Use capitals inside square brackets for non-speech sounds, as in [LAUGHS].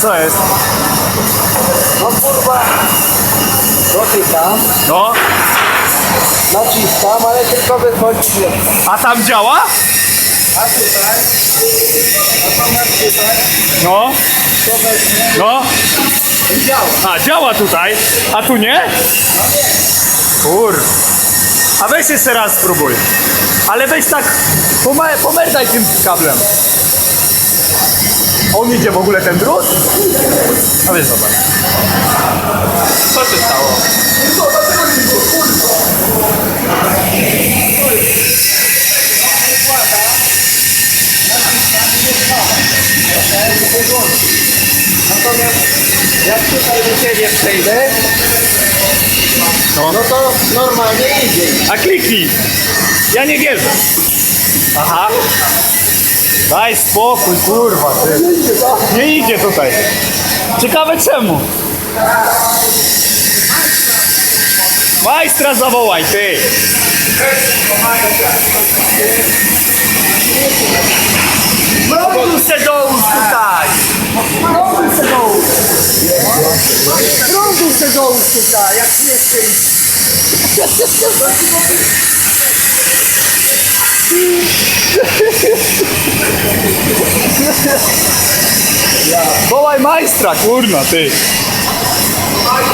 Co jest? No kurwa, dotykam, No, naciskam, ale tylko wychodzi a tam działa? A tutaj, natomiast tutaj, No, to no. i działa. A, działa tutaj, a tu nie? Kur. A weź jeszcze raz spróbuj. Ale weź tak, pomer- pomerdaj tym kablem. On idzie w ogóle ten drut? A weź zobacz. Co się stało? Natomiast jak tutaj do ciebie przejdę, No. no to normalnie idzie. A kliknij. Ja nie wierzę. Aha. Daj spokój, kurwa, ty. Nie idzie tutaj. Ciekawe czemu. Majstra zawołaj, ty. Prądu se dołóż tutaj. Prądu se dołóż. Prądu se dołóż tutaj, jak nie chcesz. [LAUGHS] Wołaj majstra, kurna, ty. Ale.